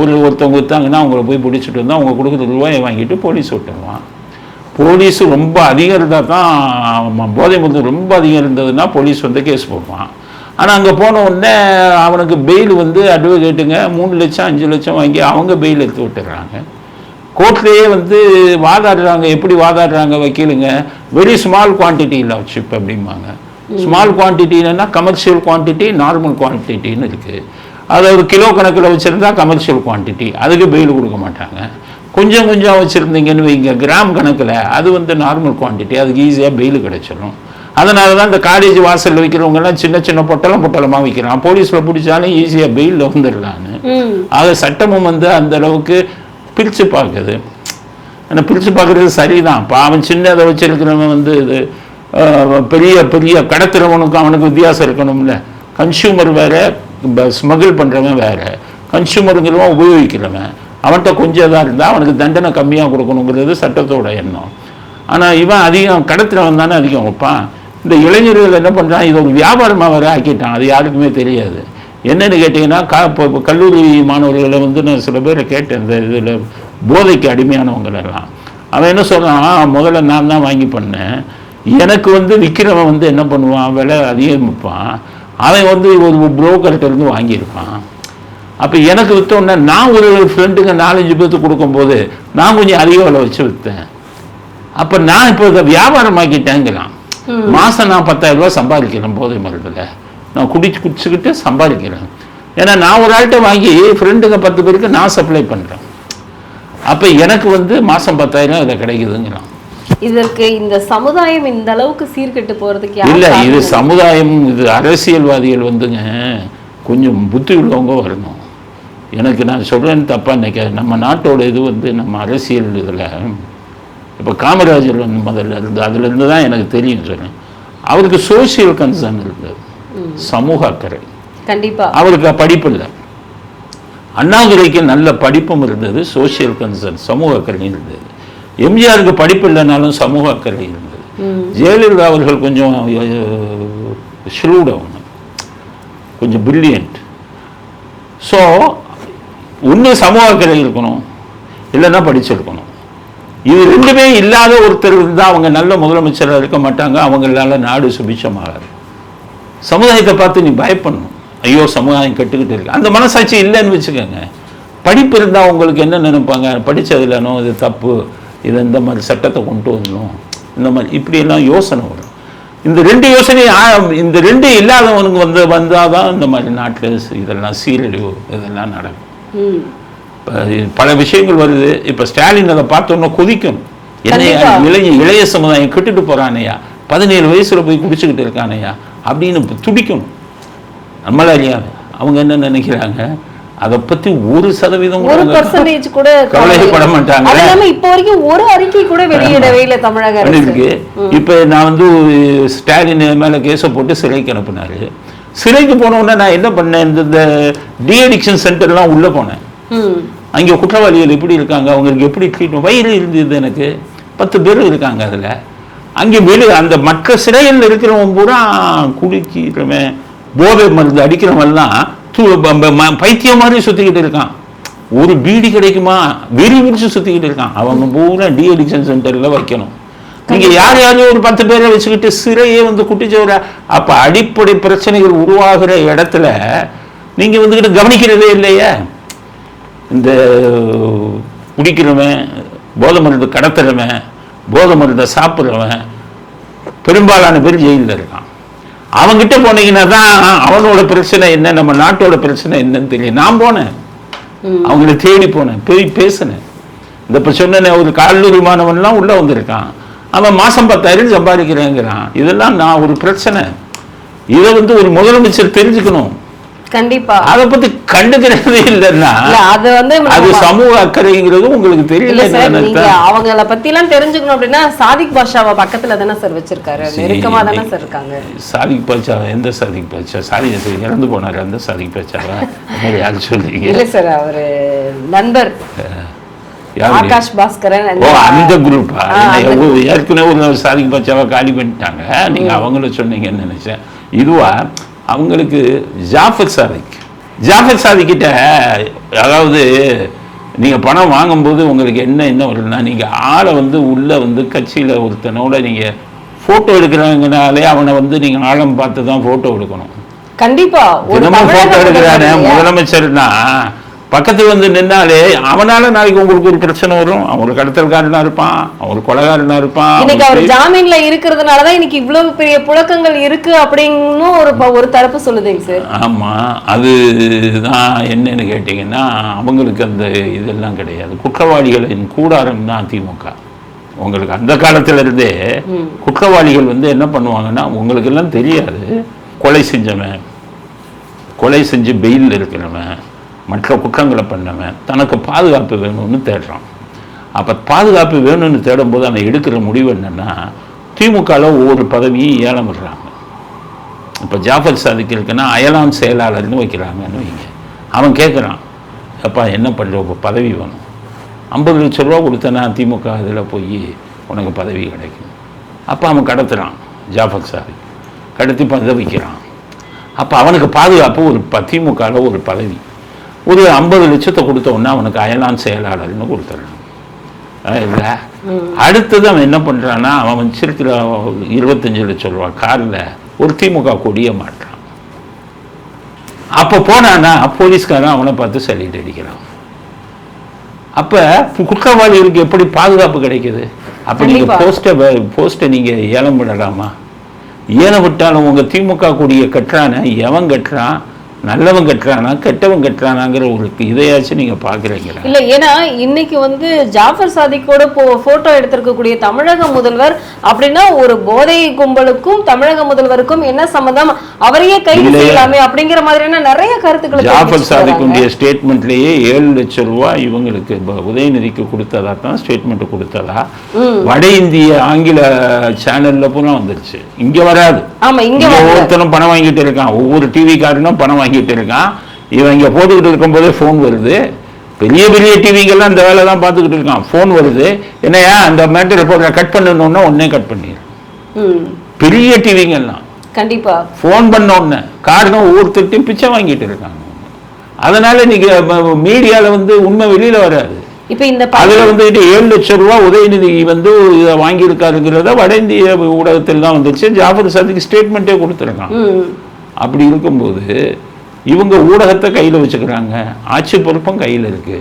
ஒரு ஒருத்தவங்க விற்றாங்கன்னா அவங்கள போய் பிடிச்சிட்டு வந்தால் அவங்க கொடுக்குற ரூபாயை வாங்கிட்டு போலீஸ் விட்டுருவான். போலீஸ் ரொம்ப அதிகம் இருந்தால் தான் போதை மருந்து ரொம்ப அதிகம் இருந்ததுன்னா போலீஸ் வந்து கேஸ் போடுவான். ஆனால் அங்கே போன உடனே அவனுக்கு பெயில் வந்து அட்வொகேட்டுங்க மூணு லட்சம் அஞ்சு லட்சம் வாங்கி அவங்க பெயில் எடுத்து விட்டுறாங்க கோர்ட்லேயே வந்து வாதாடுறாங்க எப்படி வாதாடுறாங்க வக்கீலுங்க வெரி ஸ்மால் குவான்டிட்டி இல்லை சிப் அப்படிம்பாங்க. ஸ்மால் குவான்டிட்டினா கமர்ஷியல் குவான்டிட்டி நார்மல் குவான்டிட்டின்னு இருக்குது அதை ஒரு கிலோ கணக்கில் வச்சுருந்தா கமர்ஷியல் குவான்டிட்டி அதுக்கு பெயில் கொடுக்க மாட்டாங்க. கொஞ்சம் கொஞ்சம் வச்சுருந்தீங்கன்னு வைங்க கிராம் கணக்கில் அது வந்து நார்மல் குவான்டிட்டி அதுக்கு ஈஸியாக பெயில் கிடைச்சிடும் அதனால தான் இந்த காலேஜ் வாசலில் வைக்கிறவங்கெல்லாம் சின்ன சின்ன பொட்டலம் பொட்டலமாக வைக்கிறான். போலீஸில் பிடிச்சாலும் ஈஸியாக பெயிலில் வந்துடலான்னு. ஆக சட்டமும் வந்து அந்த அளவுக்கு பிரித்து பார்க்குது ஆனால் பிரித்து பார்க்குறது சரிதான். இப்போ அவன் சின்னதை வச்சிருக்கிறவன் வந்து இது பெரிய பெரிய கடத்துறவனுக்கும் அவனுக்கு வித்தியாசம் இருக்கணும்ல. கன்சியூமர் வேறு ஸ்மகிள் பண்ணுறவன் வேறு. கன்சியூமருங்கிறவன் உபயோகிக்கிறவன். அவன்கிட்ட கொஞ்சம் இதாக இருந்தால் அவனுக்கு தண்டனை கம்மியாக கொடுக்கணுங்கிறது சட்டத்தோட எண்ணம். ஆனால் இவன் அதிகம் கடத்துறவன் தானே அதிகம் வைப்பான். இந்த இளைஞர்கள் என்ன பண்ணுறான் இது ஒரு வியாபாரமாக வேறு ஆக்கிட்டான். அது யாருக்குமே தெரியாது. என்னன்னு கேட்டிங்கன்னா கா இப்போ கல்லூரி மாணவர்களை வந்து நான் சில பேரை கேட்டேன் இந்த இதில் போதைக்கு அடிமையானவங்களெல்லாம் அவன் என்ன சொல்கிறான் முதல்ல நான் தான் வாங்கி பண்ணேன். எனக்கு வந்து விற்கிறவன் வந்து என்ன பண்ணுவான்? விலை அதிகம் விற்பான். அவன் வந்து ஒரு புரோக்கர்கிட்ட இருந்து வாங்கியிருப்பான். அப்போ எனக்கு விற்றோன்னே நான் ஒரு ஃப்ரெண்டுங்க நாலஞ்சு பேர்த்து கொடுக்கும்போது நான் கொஞ்சம் அதிக விலை வச்சு விற்றேன் அப்போ நான் இப்போ இதை வியாபாரமாக்கிட்டேங்கிறான். மாதம் நான் பத்தாயிரம் ரூபாய் சம்பாதிக்கிறேன் போதை மருந்தில். நான் குடிச்சு குடிச்சுக்கிட்டு சம்பாதிக்கிறேன். ஏன்னா நான் ஒரு ஆள்கிட்ட வாங்கி ஃப்ரெண்டுங்க பத்து பேருக்கு நான் சப்ளை பண்ணுறேன் அப்போ எனக்கு வந்து மாதம் பத்தாயிரம் இதில் கிடைக்குதுங்கிறான். இதற்கு இந்த சமுதாயம் இந்த அளவுக்கு சீர்கெட்டு போறதுக்கு யார் இல்லை இது? சமுதாயம் இது அரசியல்வாதிகள் வந்துங்க கொஞ்சம் புத்தி உள்ளவங்க வரணும். எனக்கு நான் சொல்கிறேன்னு தப்பாக நினைக்காது நம்ம நாட்டோட இது வந்து நம்ம அரசியல் இதில் இப்போ காமராஜர் வந்து முதல்ல இருந்து அதுலேருந்து தான் எனக்கு தெரியும் சொல்றேன். அவருக்கு சோஷியல் கன்சர்ன் இருந்தது சமூக அக்கறை கண்டிப்பா. அவருக்கு படிப்பு இல்லை. அண்ணாதுரைக்கு நல்ல படிப்பும் இருந்தது சோஷியல் கன்சர்ன் சமூக அக்கறை இருந்தது. எம்ஜிஆருக்கு படிப்பு இல்லைனாலும் சமூக அக்கறை இருந்தது ஜெயலலிதா அவர்கள் கொஞ்சம் ஷ்ரூட் அவங்க கொஞ்சம் பிரில்லியன்ட் ஸோ ஒன்று சமூக அக்கறை இருக்கணும். இல்லைன்னா படிச்சிருக்கணும். இது ரெண்டுமே இல்லாத ஒருத்தர் இருந்தால் அவங்க நல்ல முதலமைச்சராக இருக்க மாட்டாங்க. அவங்களால நாடு சுபிச்சமாகாது சமுதாயத்தை பார்த்து நீ பயப்படணும். ஐயோ சமுதாயம் கெட்டுக்கிட்டு இருக்கு. அந்த மனசாட்சி இல்லைன்னு வச்சுக்கோங்க. படிப்பு இருந்தால் உங்களுக்கு என்ன நினைப்பாங்க? படித்ததுலனோ இது தப்பு இது இந்த மாதிரி சட்டத்தை கொண்டு வரணும். இந்த மாதிரி இப்படியெல்லாம் யோசனை வரும். இந்த ரெண்டு யோசனை இந்த ரெண்டு இல்லாதவனுக்கு வந்து வந்தால் தான் இந்த மாதிரி நாட்டில் இதெல்லாம் சீரழிவு இதெல்லாம் நடக்கும். பல விஷயங்கள் வருது. இப்போ ஸ்டாலின் அதை பார்த்தோன்னா கொதிக்கும் என்னையா. இளைய இளைய சமுதாயம் கெட்டுட்டு போறானையா? பதினேழு வயசுல போய் குடிச்சுக்கிட்டு இருக்கானையா? அப்படின்னு துடிக்கணும். நம்மளா இல்லையா? அவங்க என்ன நினைக்கிறாங்க? அதை பத்தி ஒரு சதவீதம் கூட ஒரு பர்சன்டேஜ் கூட கவலைப்பட மாட்டாங்க. அது இப்ப வரைக்கும் ஒரு அறிக்கை கூட வெளியிடவே இல்ல தமிழக இப்போ நான் வந்து ஸ்டாலின் மேல கேஸை போட்டு சிறைக்கு அனுப்புனாரு. சிறைக்கு போன உடனே நான் என்ன பண்ணேன்? இந்த டிஅடிக்ஷன் சென்டர்லாம் உள்ள போனேன். அங்கே குற்றவாளிகள் எப்படி இருக்காங்க? அவங்களுக்கு எப்படி ட்ரீட்மெண்ட் வயிறு இருந்தது எனக்கு. பத்து பேர் இருக்காங்க அதில். அங்கே வெளி அந்த மற்ற சிறையில் இருக்கிறவன் பூரா குடிக்கிறவன் போதை மருந்து அடிக்கிறவன்லாம் பைத்தியம் மாதிரி சுற்றிக்கிட்டு இருக்கான். ஒரு பீடி கிடைக்குமா? வெறி பிடிச்சு சுற்றிக்கிட்டு இருக்கான். அவன் பூரா டி அடிக்ஷன் சென்டரில் வைக்கணும் நீங்கள் யார் யாரையும் ஒரு பத்து பேரை வச்சுக்கிட்டு சிறையே வந்து குட்டிச்சோர அப்போ அடிப்படை பிரச்சனைகள் உருவாகிற இடத்துல நீங்கள் வந்துக்கிட்டு கவனிக்கிறதே இல்லையே. இந்த குடிக்கிறவன் போதை மருந்து கடத்துறவன் போதை மருந்தை சாப்பிட்றவன் பெரும்பாலான பேர் ஜெயிலில் இருக்கான். அவன்கிட்ட போனீங்கன்னா தான் அவனோட பிரச்சனை என்ன நம்ம நாட்டோட பிரச்சனை என்னன்னு தெரியும். நான் போனேன். அவங்கள தேடி போனேன் போய் பேசினேன். இந்த இப்போ சொன்ன ஒரு கல்லூரி மாணவன்லாம் உள்ளே வந்திருக்கான். அவன் மாதம் பத்தாயிரம் சம்பாதிக்கிறேங்கிறான். இதெல்லாம் நான் ஒரு பிரச்சனை. இதை வந்து ஒரு முதலமைச்சர் தெரிஞ்சுக்கணும். கண்டிப்பா. அதை பத்தி கண்டுக்கிறதே இல்லைன்னா இல்ல அது வந்து அது சமூக அக்கறைங்கிறது உங்களுக்கு தெரியல அவங்கள பத்தி எல்லாம் தெரிஞ்சுக்கணும் அப்படின்னா சாதிக் பாஷாவை பக்கத்துல தானே சார் வச்சிருக்காரு. சரி. நெருக்கமா தானே சார் இருக்காங்க. சாதிக் பாச்சா எந்த சாதிக் பாச்சா சாதி இறந்து போனார் அந்த சாதிக் மாதிரி யாரு சொல்றீங்க. இல்ல சார் அவரு நண்பர்? ஆகாஷ் பாஸ்கரன் ஓ அந்த குரூப்பா? ஏற்கனவே ஒரு சாதிக் பாச்சாவை காலி பண்ணிட்டாங்க. நீங்க அவங்கள சொன்னீங்கன்னு நினைச்சேன். இதுவா அவங்களுக்கு ஜாஃபர் சாதிக் ஜாஃபர் சாதிக்கிட்ட அதாவது நீங்க பணம் வாங்கும்போது உங்களுக்கு என்ன என்ன வருதுன்னா நீங்க ஆளை வந்து உள்ள வந்து கட்சியில ஒருத்தனோட நீங்க போட்டோ எடுக்கிறாங்கனாலே அவனை வந்து நீங்க ஆழம் பார்த்து தான் போட்டோ எடுக்கணும் கண்டிப்பா ஒரு தினமும் தமிழக போட்டோ எடுக்கிறானே? முதலமைச்சர்னா பக்கத்துல வந்து நின்னாலே அவனால நாளைக்கு உங்களுக்கு ஒரு பிரச்சனை வரும். அவன் ஒரு கடத்தல்காரனா இருப்பான். அவன் கொலைகாரனா இருப்பான். இன்னைக்கு அவர் ஜாமீன்ல இருக்கிறதுனாலதான் இன்னைக்கு இவ்வளவு பெரிய புழக்கங்கள் இருக்கு அப்படின்னு ஒரு ஒரு தரப்பு சொல்லுதுங்க சார். ஆமா அதுதான் என்னன்னு கேட்டீங்கன்னா அவங்களுக்கு அந்த இதெல்லாம் கிடையாது. குற்றவாளிகளின் கூடாரம் தான் திமுக. உங்களுக்கு அந்த காலத்துல இருந்தே குற்றவாளிகள் வந்து என்ன பண்ணுவாங்கன்னா உங்களுக்கு எல்லாம் தெரியாது. கொலை செஞ்சவன் கொலை செஞ்சு பெயிலில் இருக்கிறவன் மற்ற குற்றங்களை பண்ணவன் தனக்கு பாதுகாப்பு வேணும்னு தேடுறான். அப்போ பாதுகாப்பு வேணும்னு தேடும்போது அவன் எடுக்கிற முடிவு என்னென்னா திமுகவில் ஒவ்வொரு பதவியும் ஏலம் விடுறாங்க இப்போ ஜாஃபர் சாதிக்கு இருக்குன்னா அயலான் செயலாளர்னு வைக்கிறாங்கன்னு வைங்க. அவன் கேட்குறான் அப்பா என்ன பண்ணுற இப்போ பதவி வேணும். ஐம்பது லட்ச ரூபா கொடுத்தனா திமுக இதில் போய் உனக்கு பதவி கிடைக்கும். அப்போ அவன் கடத்துகிறான் ஜாஃபர் சாதிக் கடத்தி பதவிக்கிறான். அப்போ அவனுக்கு பாதுகாப்பு ஒரு ப திமுகவில் ஒரு பதவி. ஒரு ஐம்பது லட்சத்தை கொடுத்த உடனே அவனுக்கு அயலான் செயலாளர்னு கொடுத்துட்றான் இல்லை. அடுத்தது அவன் என்ன பண்ணுறான்னா அவன் வச்சிருக்கிற இருபத்தஞ்சு லட்சம் ரூபா காரில் ஒரு திமுக கொடியை மாட்டுறான். அப்போ போனான்னா போலீஸ்காரன் அவனை பார்த்து சல்யூட் அடிக்கிறான். அப்போ குற்றவாளிகளுக்கு எப்படி பாதுகாப்பு கிடைக்குது? அப்போ நீங்கள். போஸ்ட்டை போஸ்ட்டை நீங்கள் ஏலம் விடலாமா? ஏலம் விட்டாலும் உங்கள் திமுக கொடியை கட்டுறானே எவன் கட்டுறான்? நல்லவன் கட்டுறானா கெட்டவன் கட்டுறானாங்கிற ஒரு இதையாச்சும் நீங்க பாக்குறீங்களா இல்ல ஏன்னா இன்னைக்கு வந்து ஜாஃபர் சாதிக்கோட போ போட்டோ எடுத்திருக்கக்கூடிய தமிழக முதல்வர் அப்படின்னா ஒரு போதை கும்பலுக்கும் தமிழக முதல்வருக்கும் என்ன சம்பந்தம் அவரையே கைது. செய்யலாமே அப்படிங்கிற மாதிரியான நிறைய கருத்துக்களை ஜாஃபர். சாதிக்குடைய ஸ்டேட்மெண்ட்லயே ஏழு லட்சம் ரூபாய் இவங்களுக்கு உதயநிதிக்கு கொடுத்ததா தான் ஸ்டேட்மெண்ட் கொடுத்ததா? வட இந்திய ஆங்கில சேனல்ல பூரா வந்துருச்சு. இங்க வராது. ஆமா இங்க ஒவ்வொருத்தனும் பணம் வாங்கிட்டு இருக்கான். ஒவ்வொரு டிவி காரனும் பணம் வாங்கிட்டு இருக்கான் இவன் இங்க போட்டுக்கிட்டு இருக்கும்போதே ஃபோன் வருது. பெரிய பெரிய டிவிங்கெல்லாம் இந்த வேலை தான் பார்த்துக்கிட்டு இருக்கான். ஃபோன் வருது. என்னையா அந்த மேட்டர் ரிப்போர்ட்டை கட் பண்ணணுன்னா உடனே கட் பண்ணிடு பெரிய டிவிங்கெல்லாம் கண்டிப்பா. ஃபோன் பண்ண உடனே காரணம் ஒவ்வொருத்தர்ட்டையும் பிச்சை வாங்கிட்டு இருக்காங்க. அதனால நீங்க மீடியால வந்து உண்மை வெளியில வராது. இப்ப இந்த அதுல வந்துட்டு ஏழு லட்சம் ரூபாய் உதயநிதி வந்து இதை வாங்கியிருக்காருங்கிறத வட இந்திய ஊடகத்தில் தான் வந்துச்சு. ஜாஃபர் சாதிக்கு ஸ்டேட்மெண்ட்டே கொடுத்துருக்கான். அப்படி இருக்கும்போது இவங்க ஊடகத்தை கையில் வச்சுக்கிறாங்க. ஆட்சி பொறுப்பும் கையில் இருக்கு.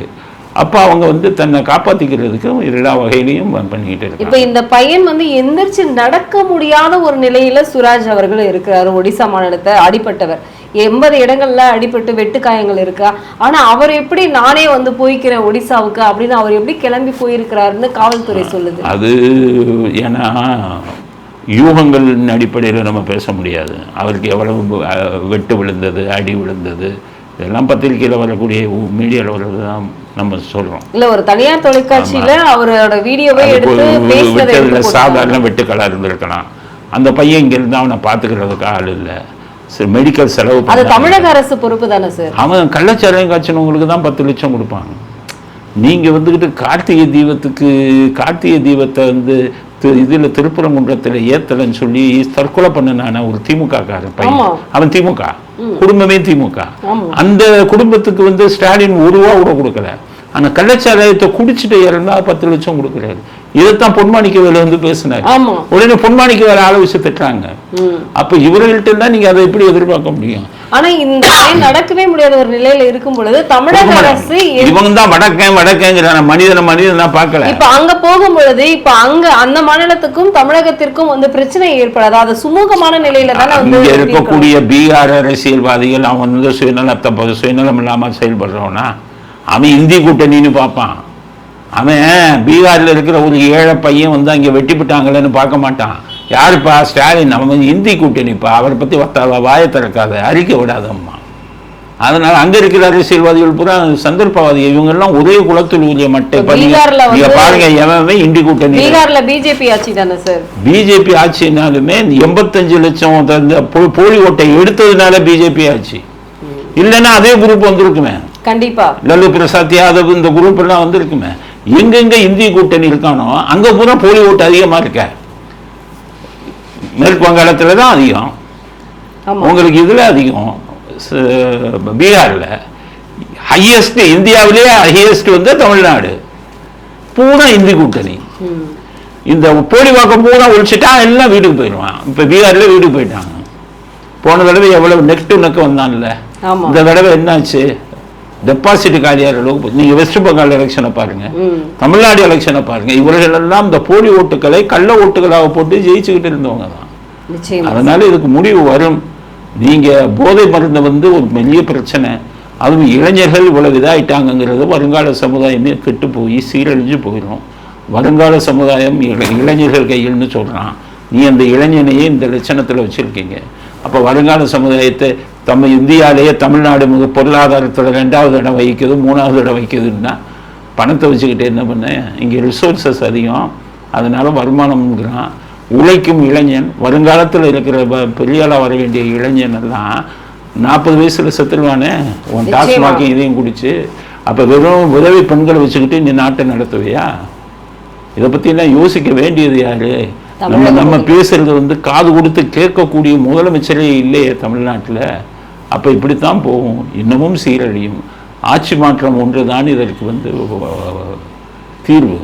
அப்போ அவங்க வந்து தன்னை காப்பாற்றிக்கிறதுக்கு எல்லா வகையிலையும் பண்ணிக்கிட்டு இப்ப இருக்காங்க இந்த பையன் வந்து எந்திரிச்சு நடக்க முடியாத ஒரு நிலையில சுராஜ் அவர்கள் இருக்கிறாரு. ஒடிசா மாநிலத்தை அடிபட்டவர். எண்பது இடங்கள்ல அடிபட்டு வெட்டு காயங்கள் இருக்கா? ஆனா அவர் எப்படி நானே வந்து போய்க்கிறேன் ஒடிசாவுக்கு அப்படின்னு அவர் எப்படி கிளம்பி போயிருக்கிறாருன்னு காவல்துறை சொல்லுது? அது ஏன்னா யூகங்களின் அடிப்படையில் நம்ம பேச முடியாது. அவருக்கு எவ்வளவு வெட்டு விழுந்தது அடி விழுந்தது இதெல்லாம் பத்திரிக்கையில் வரக்கூடிய மீடியாவில் வர்றது தான் நம்ம சொல்கிறோம் இல்ல ஒரு தனியார் தொலைக்காட்சியில அவரோட வீடியோவை எடுத்து. சாதாரண வெட்டுக்களாக இருந்திருக்கலாம். அந்த பையன் இங்க இருந்தா அவனை பார்த்துக்கிறதுக்கு ஆள் இல்லை. சரி மெடிக்கல் செலவு அது. தமிழக அரசு பொறுப்பு தானே சார்? அவன் கள்ளச்சாராயம் காய்ச்சினவங்களுக்கு தான் பத்து லட்சம் கொடுப்பாங்க. நீங்க வந்துக்கிட்டு கார்த்திகை தீபத்துக்கு கார்த்திகை தீபத்தை வந்து தி- இதுல திருப்பரங்குன்றத்துல ஏத்தலைன்னு சொல்லி தற்கொலை பண்ணனான ஒரு திமுக காரன் பையன். அவன் திமுக. குடும்பமே திமுக. அந்த குடும்பத்துக்கு வந்து ஸ்டாலின் ஒரு ரூபா கூட கொடுக்கல. ஆனா கள்ளச்சாராயத்தை குடிச்சிட்டு இறந்தா பத்து லட்சம் கொடுக்குறாரு. இதைத்தான் பொன்மாணிக்க வேலை வந்து பேசினார். உடனே பொன்மாணிக்க வேலை திட்டுறாங்க. ம். அப்ப இவர்கள்ட்ட தான் நீங்க அதை எப்படி எதிர்பார்க்க முடியும்? ஆனா இந்த நடக்கவே முடியாத ஒரு நிலையில இருக்கும் பொழுது தமிழக அரசு இவங்க தான் வடக்கன் வடக்கேங்கிறான மனிதனை மனிதனா பார்க்கல. இப்ப அங்க போகும் பொழுது இப்ப அங்க அந்த மாநிலத்துக்கும் தமிழகத்திற்கும் வந்து பிரச்சனை ஏற்படாது? அது சுமூகமான நிலையில தானே இங்க. இருக்கக்கூடிய பீகார் அரசியல்வாதிகள் அவன் வந்து சுயநலத்தை சுயநலம் இல்லாம செயல்படுறவனா? அவன் இந்தி கூட்டணின்னு பார்ப்பான். அவன் பீகார்ல இருக்கிற ஒரு ஏழை பையன் வந்து அங்க வெட்டிவிட்டாங்களேன்னு பார்க்க மாட்டான். யாருப்பா? ஸ்டாலின். அவன் இந்தி கூட்டணிப்பா. அவரை பத்தி வத்தாத வாயை திறக்காத. அறிக்கை விடாதம்மா. அதனால அங்க இருக்கிற அரசியல்வாதிகள் பூரா சந்தர்ப்பவாதி இவங்க எல்லாம் ஒரே குலத்தில் ஊதிய மட்டை நீங்க பாருங்க எவன் இந்தி கூட்டணி பீகார்ல பிஜேபி ஆட்சி தானே சார் பிஜேபி ஆட்சினாலுமே எண்பத்தஞ்சு லட்சம் போலி ஓட்டை எடுத்ததுனால பிஜேபி ஆட்சி. இல்லைன்னா அதே குரூப் வந்திருக்குமே. கண்டிப்பா. லல்லு பிரசாத் யாதவ் இந்த குரூப் எல்லாம் வந்திருக்குமே. எங்கெங்க இந்திய கூட்டணி இருக்கானோ அங்க பூரா போலி ஓட்டு அதிகமா இருக்க. மேற்கு வங்காளத்துல தான் அதிகம் உங்களுக்கு இதுல அதிகம். பீகார்ல. ஹையஸ்ட் இந்தியாவிலேயே ஹையஸ்ட் வந்து தமிழ்நாடு. பூரா இந்தி கூட்டணி. இந்த போலி வாக்கம் பூரா ஒழிச்சிட்டா எல்லாம் வீட்டுக்கு போயிடுவான். இப்போ பீகார்ல வீட்டுக்கு போயிட்டாங்க. போன தடவை எவ்வளவு நெக் டு நெக் வந்தான்ல இந்த தடவை என்னாச்சு? டெபாசிட் காலியாகிற அளவுக்கு நீங்க வெஸ்ட் பெங்கால் எலெக்ஷனை பாருங்க. தமிழ்நாடு எலெக்ஷனை பாருங்க. இவர்கள் எல்லாம் இந்த போலி ஓட்டுகளை கள்ள ஓட்டுகளாக போட்டு ஜெயிச்சுக்கிட்டு இருந்தவங்க தான். அதனால இதுக்கு முடிவு வரும். நீங்க போதை மருந்து வந்து ஒரு பெரிய பிரச்சனை. அதுவும் இளைஞர்கள் இவ்வளவு இதாயிட்டாங்கங்கிறது வருங்கால சமுதாயமே கெட்டு போய் சீரழிஞ்சு போயிடும் வருங்கால சமுதாயம் இள- இளைஞர்கள் கையில்னு சொல்றான். நீ அந்த இளைஞனையே இந்த லட்சணத்துல வச்சிருக்கீங்க. அப்ப வருங்கால சமுதாயத்தை நம்ம இந்தியாவிலேயே தமிழ்நாடு மிக பொருளாதாரத்துல ரெண்டாவது இடம் வகிக்குது மூணாவது இடம் வகிக்குதுன்னா பணத்தை வச்சுக்கிட்டு என்ன பண்ண இங்கே ரிசோர்சஸ் அதிகம் அதனால வருமானம்ங்கிறான் உழைக்கும் இளைஞன் வருங்காலத்தில் இருக்கிற ப- பெரிய ஆளா வர வேண்டிய இளைஞன் எல்லாம் நாற்பது வயசுல செத்துருவானே உன் நிச்சயமா. டாஸ்மாக் இதையும் குடிச்சு அப்ப வெறும் உதவி பெண்களை வச்சுக்கிட்டு நீ நாட்டை நடத்துவியா இதை எல்லாம் யோசிக்க வேண்டியது யாரு நம்ம நம்ம. பேசுறது வந்து காது கொடுத்து கேட்கக்கூடிய முதலமைச்சரே இல்லையே தமிழ்நாட்டுல அப்போ இப்படித்தான் போகும். இன்னமும் சீரழியும். ஆட்சி மாற்றம் ஒன்றுதான் இதற்கு வந்து தீர்வு.